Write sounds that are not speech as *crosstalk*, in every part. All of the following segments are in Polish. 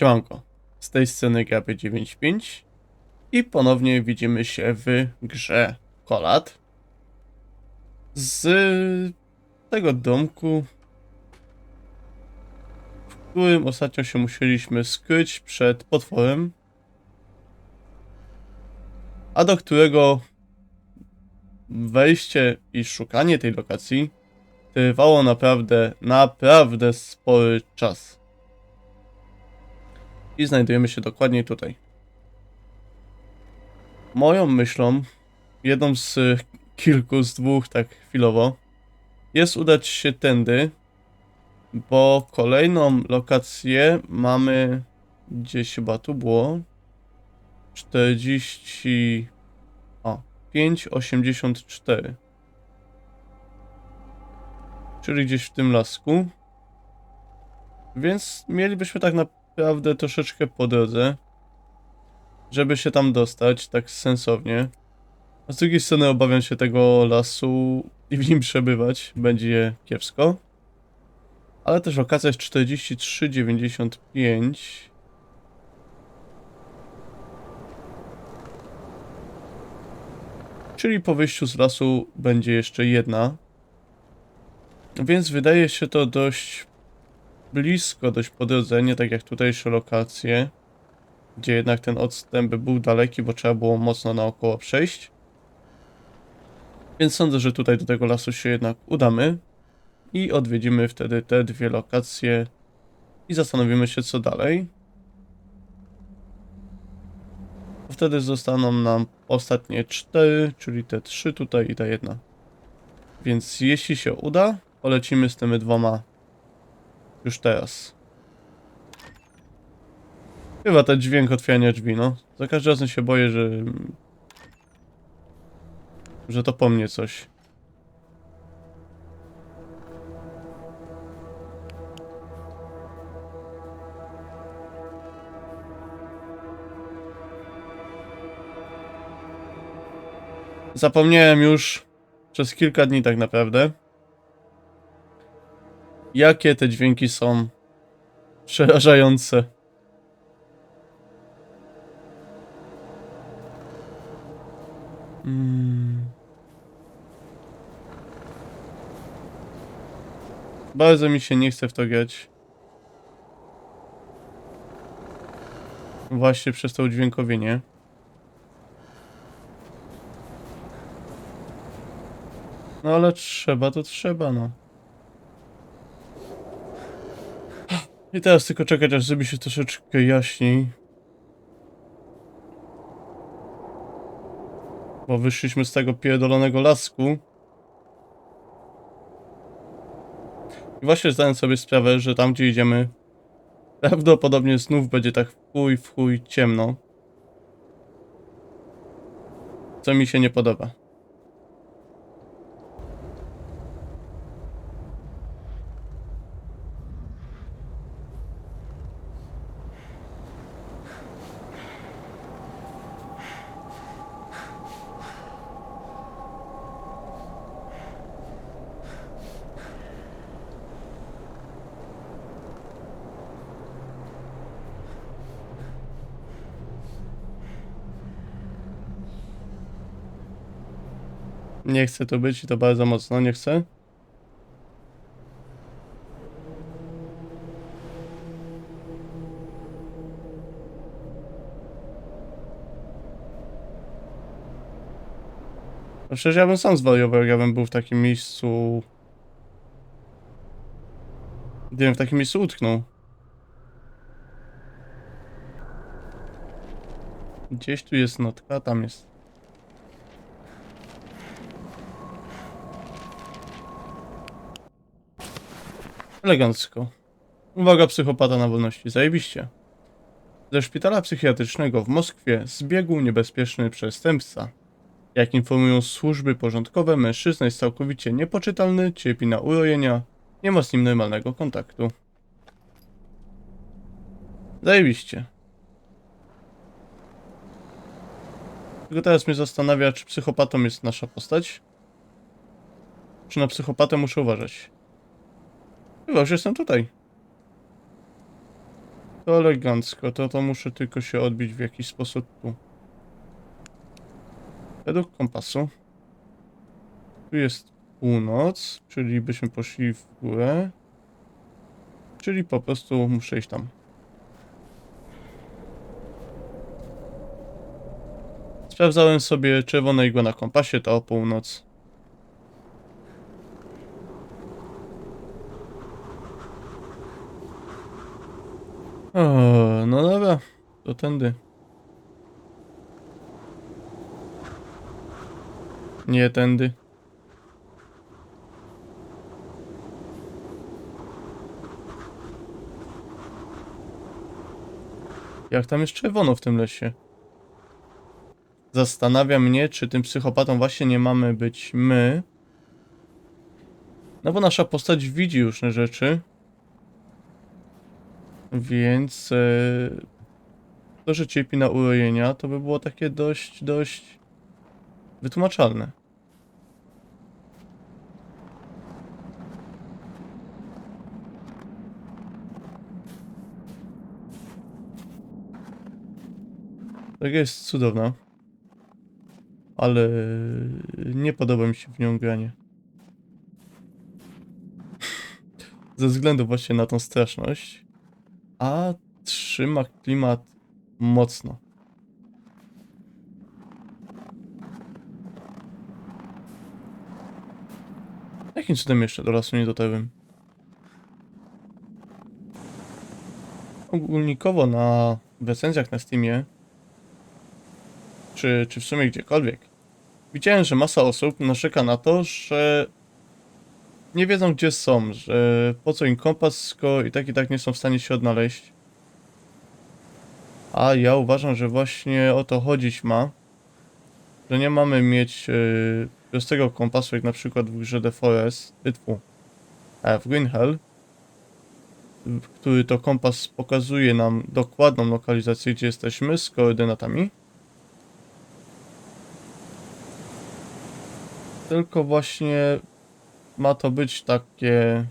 Siemanko, z tej sceny GAP95 i ponownie widzimy się w grze Kolat z tego domku, w którym ostatnio się musieliśmy skryć przed potworem, a do którego wejście i szukanie tej lokacji trwało naprawdę, naprawdę spory czas. I znajdujemy się dokładnie tutaj. Moją myślą, jedną z y, kilku, z dwóch tak chwilowo, jest udać się tędy, bo kolejną lokację mamy gdzieś chyba tu było. 40 o 5,84 czyli gdzieś w tym lasku. Więc mielibyśmy tak naprawdę troszeczkę po drodze żeby się tam dostać tak sensownie. A z drugiej strony obawiam się tego lasu i w nim przebywać będzie kiepsko. Ale też lokacja jest 43,95 Czyli po wyjściu z lasu będzie jeszcze jedna. Więc wydaje się to dość blisko, dość po drodze, nie tak jak tutejsze lokacje, gdzie jednak ten odstęp był daleki, bo trzeba było mocno naokoło przejść. Więc sądzę, że tutaj do tego lasu się jednak udamy i odwiedzimy wtedy te dwie lokacje i zastanowimy się co dalej. Wtedy zostaną nam ostatnie cztery, czyli te trzy tutaj i ta jedna. Więc jeśli się uda, polecimy z tymi dwoma już teraz. Chyba ten dźwięk otwierania drzwi, no. Za każdym razem się boję, że... że to po mnie coś. Zapomniałem już przez kilka dni tak naprawdę, jakie te dźwięki są przerażające. Mm. Bardzo mi się nie chce w to grać. Właśnie przez to udźwiękowienie. No ale trzeba, to trzeba, no. I teraz tylko czekać, aż zrobi się troszeczkę jaśniej. Bo wyszliśmy z tego pierdolonego lasku. I właśnie zdałem sobie sprawę, że tam gdzie idziemy prawdopodobnie znów będzie tak w chuj, w chuj ciemno. Co mi się nie podoba. Nie chcę tu być i to bardzo mocno nie chcę. No Przecież ja bym sam zwariował, ja bym był w takim miejscu... Wiem, w takim miejscu utknął. Gdzieś tu jest notka, tam jest. Elegancko. Uwaga, psychopata na wolności. Zajebiście. Ze szpitala psychiatrycznego w Moskwie zbiegł niebezpieczny przestępca. Jak informują służby porządkowe, mężczyzna jest całkowicie niepoczytalny, cierpi na urojenia, nie ma z nim normalnego kontaktu. Zajebiście. Tylko teraz mnie zastanawia, czy psychopatą jest nasza postać? Czy na psychopatę muszę uważać? Chyba już jestem tutaj. To elegancko, to to muszę tylko się odbić w jakiś sposób tu. Według kompasu. Tu jest północ, czyli byśmy poszli w górę. Czyli po prostu muszę iść tam. Sprawdzałem sobie czerwone igła na kompasie, to o północ. No dobra, to tędy. Nie tędy. Jak tam jest czerwono w tym lesie? Zastanawia mnie, czy tym psychopatą właśnie nie mamy być my. No bo nasza postać widzi różne rzeczy. Więc e, to, że cierpi na urojenia, to by było takie dość, dość wytłumaczalne. Tak jest cudowna. Ale nie podoba mi się w nią granie. *laughs* Ze względu właśnie na tą straszność. A trzyma klimat mocno. Jakim cudem jeszcze do lasu nie dotarłem? Ogólnikowo na recenzjach na Steamie czy, czy w sumie gdziekolwiek widziałem, że masa osób narzeka na to, że nie wiedzą gdzie są, że po co im kompas, skoro i tak i tak nie są w stanie się odnaleźć. A ja uważam, że właśnie o to chodzić ma, że nie mamy mieć yy, prostego kompasu, jak na przykład w grze The Forest, tfu, e, w Green Hell, który to kompas pokazuje nam dokładną lokalizację, gdzie jesteśmy z koordynatami. Tylko właśnie ma to być takie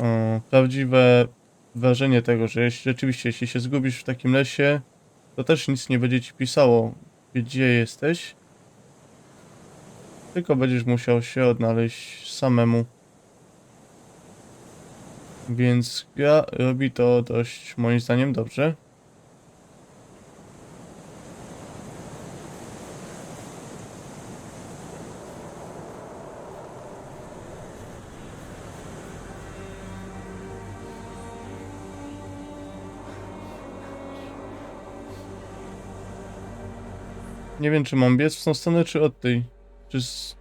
e, prawdziwe wrażenie tego, że jeśli rzeczywiście jeśli się zgubisz w takim lesie, to też nic nie będzie ci pisało, gdzie jesteś. Tylko będziesz musiał się odnaleźć samemu. Więc gra robi to dość moim zdaniem dobrze. Nie wiem, czy mam biec w tą stronę, czy od tej. Czy z...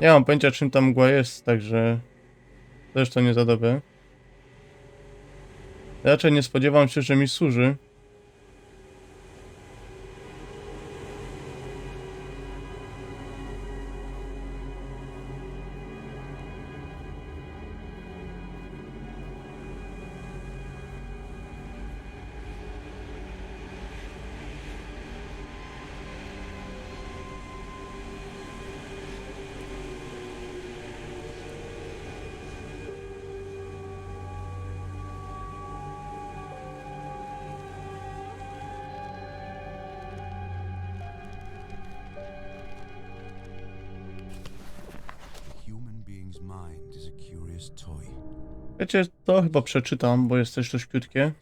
Nie mam pojęcia, czym ta mgła jest, także... To nie za dobre. Raczej nie spodziewam się, że mi służy. Wiecie, to chyba przeczytam, bo jest też dość krótkie.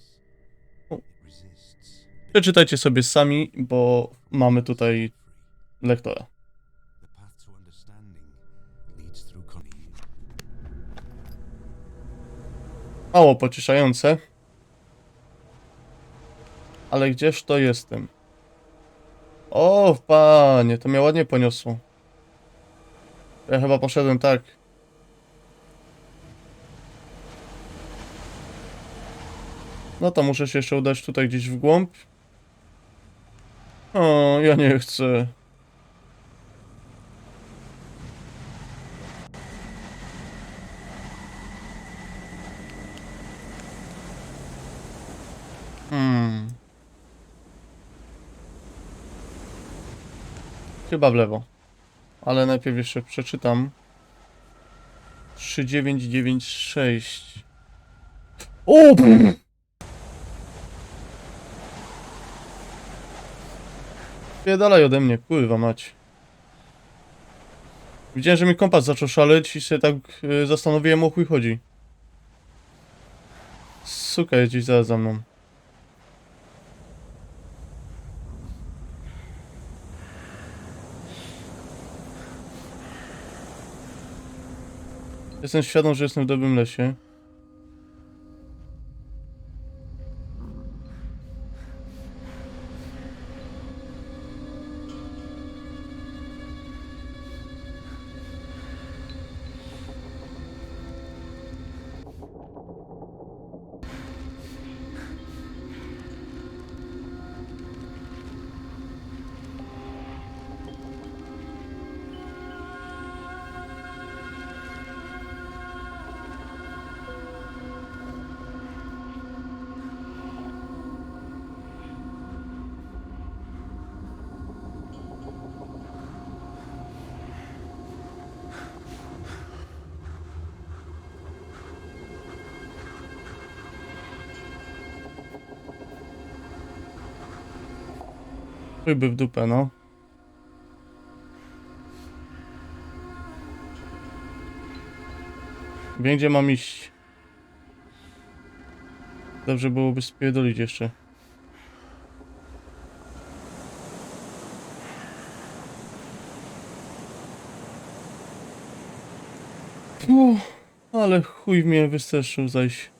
Przeczytajcie sobie sami, bo mamy tutaj lektora. Mało pocieszające. Ale gdzież to jestem? O, panie, to mnie ładnie poniosło. Ja chyba poszedłem tak. No to muszę się jeszcze udać tutaj gdzieś w głąb. O, ja nie chcę. Hmm. Chyba w lewo. Ale najpierw jeszcze przeczytam. 3996. O! pff. Pierdalaj ode mnie, kurwa mać. Widziałem, że mi kompas zaczął szaleć i się tak y, zastanowiłem o chuj chodzi. Suka jest gdzieś zaraz za mną. Jestem świadom, że jestem w dobrym lesie. Ryby w dupę, no. Wiem, gdzie mam iść. Dobrze byłoby spierdolić jeszcze. Uff, ale chuj mnie wystraszył zaś.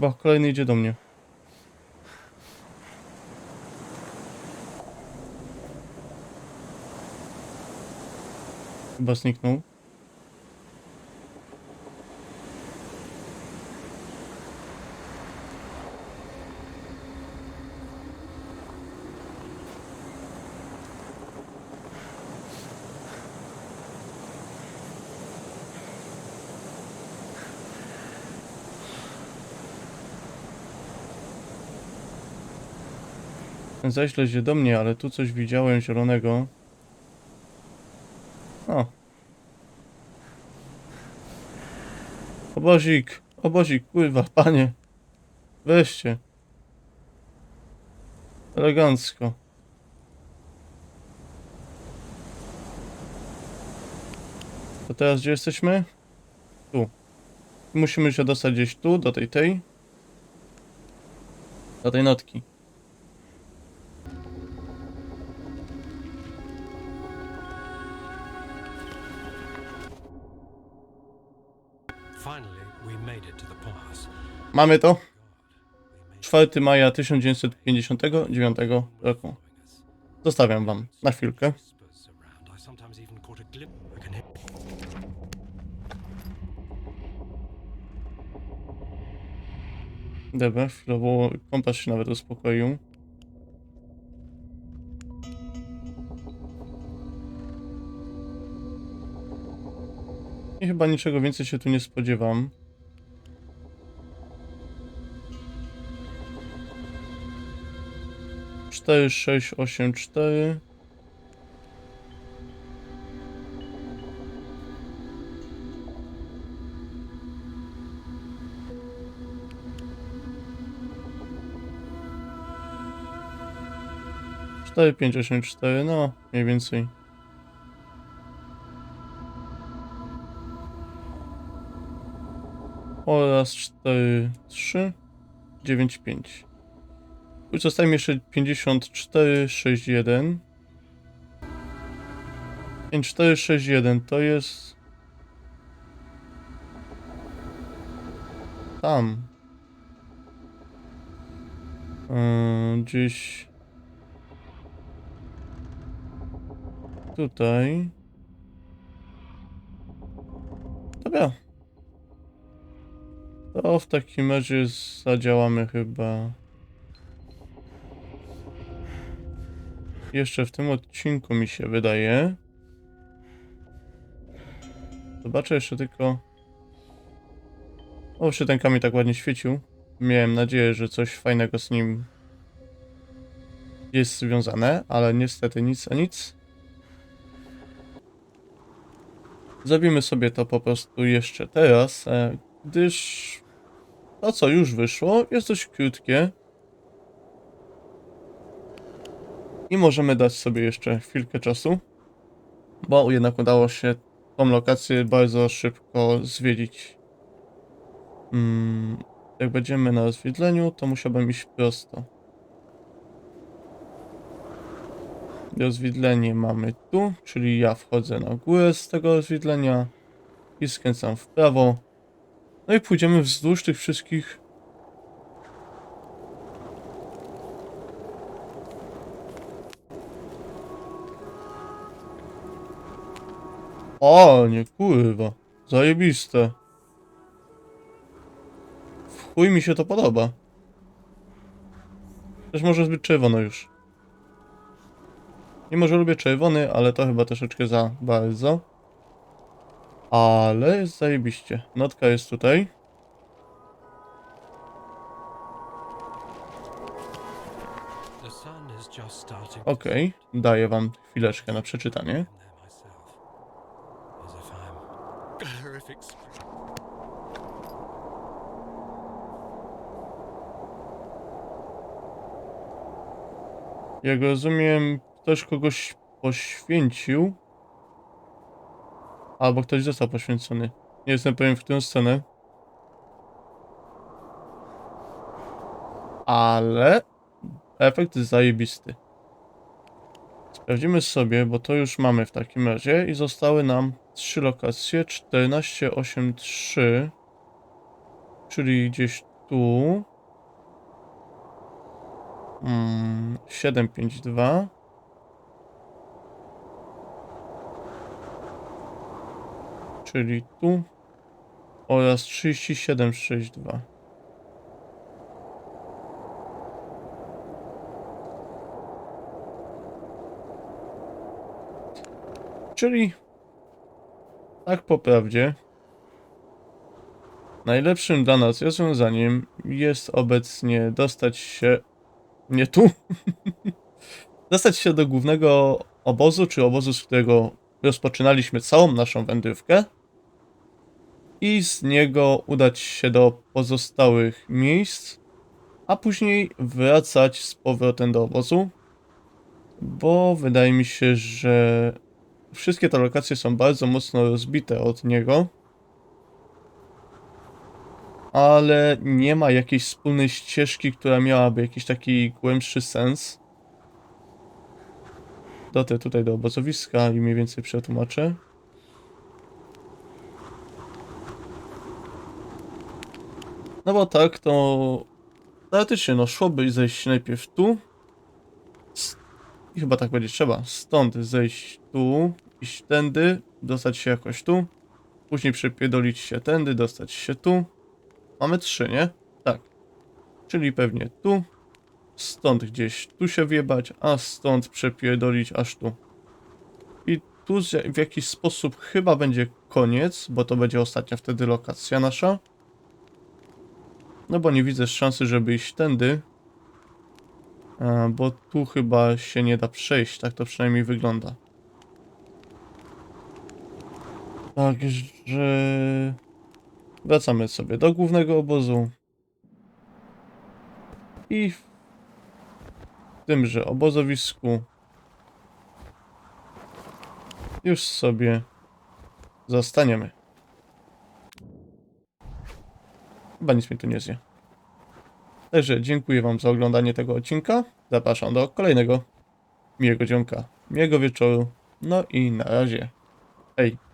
Chyba kolejny idzie do mnie. Chyba zniknął. Ten zaś lezie do mnie, ale tu coś widziałem zielonego. O. Obozik, obozik, kurwa, panie. Weźcie. Elegancko. To teraz gdzie jesteśmy? Tu. Musimy się dostać gdzieś tu, do tej tej. Do tej notki. Mamy to. God, we made 4 maja 1959 roku. Zostawiam wam na chwilkę. Dobra, chwilowo kompas się nawet uspokoił. I chyba niczego więcej się tu nie spodziewam. Cztery, sześć, osiem, cztery. Cztery, pięć, osiem, cztery, no mniej więcej. Oraz cztery, trzy, dziewięć, pięć. Zostaje jeszcze 54, 61. 5461 to jest... Tam. Yy, gdzieś... tutaj. Dobra. To w takim razie zadziałamy chyba. Jeszcze w tym odcinku mi się wydaje. Zobaczę jeszcze tylko. O, się ten kamień tak ładnie świecił. Miałem nadzieję, że coś fajnego z nim jest związane, ale niestety nic a nic. Zrobimy sobie to po prostu jeszcze teraz, e, gdyż to co już wyszło jest dość krótkie. I możemy dać sobie jeszcze chwilkę czasu, bo jednak udało się tą lokację bardzo szybko zwiedzić. Mm, jak będziemy na rozwidleniu, to musiałbym iść prosto. Rozwidlenie mamy tu, czyli ja wchodzę na górę z tego rozwidlenia i skręcam w prawo. No i pójdziemy wzdłuż tych wszystkich O, nie kurwa. Zajebiste. W chuj mi się to podoba. Też może zbyt czerwono już. Mimo, że lubię czerwony, ale to chyba troszeczkę za bardzo. Ale jest zajebiście. Notka jest tutaj. Okej, daję wam chwileczkę na przeczytanie. I'm there myself. As if I'm a horrific Jak rozumiem, ktoś kogoś poświęcił. Albo ktoś został poświęcony. Nie jestem pewien w którą scenę. Ale efekt jest zajebisty. Sprawdzimy sobie, bo to już mamy w takim razie. I zostały nam trzy lokacje. 14, 8, 3 czyli gdzieś tu. Mm, 7, 5, 2 czyli tu. Oraz 37, 6, 2 Czyli tak po prawdzie najlepszym dla nas rozwiązaniem jest obecnie dostać się nie tu *laughs* dostać się do głównego obozu, czy obozu, z którego rozpoczynaliśmy całą naszą wędrówkę i z niego udać się do pozostałych miejsc, a później wracać z powrotem do obozu, bo wydaje mi się, że wszystkie te lokacje są bardzo mocno rozbite od niego. Ale nie ma jakiejś wspólnej ścieżki, która miałaby jakiś taki głębszy sens. Dotę tutaj do obozowiska i mniej więcej przetłumaczę. No bo tak, to teoretycznie no szłoby zejść najpierw tu, i chyba tak będzie trzeba. Stąd zejść tu, iść tędy, dostać się jakoś tu. Później przepierdolić się tędy, dostać się tu. Mamy trzy, nie? Tak. Czyli pewnie tu. Stąd gdzieś tu się wjebać, a stąd przepierdolić aż tu. I tu w jakiś sposób chyba będzie koniec, bo to będzie ostatnia wtedy lokacja nasza. No bo nie widzę szansy, żeby iść tędy, bo tu chyba się nie da przejść, tak to przynajmniej wygląda. Także wracamy sobie do głównego obozu. I w tymże obozowisku już sobie zostaniemy. Chyba nic mi tu nie zje. Także dziękuję Wam za oglądanie tego odcinka. Zapraszam do kolejnego miłego dzionka, miłego wieczoru. No i na razie. Hej.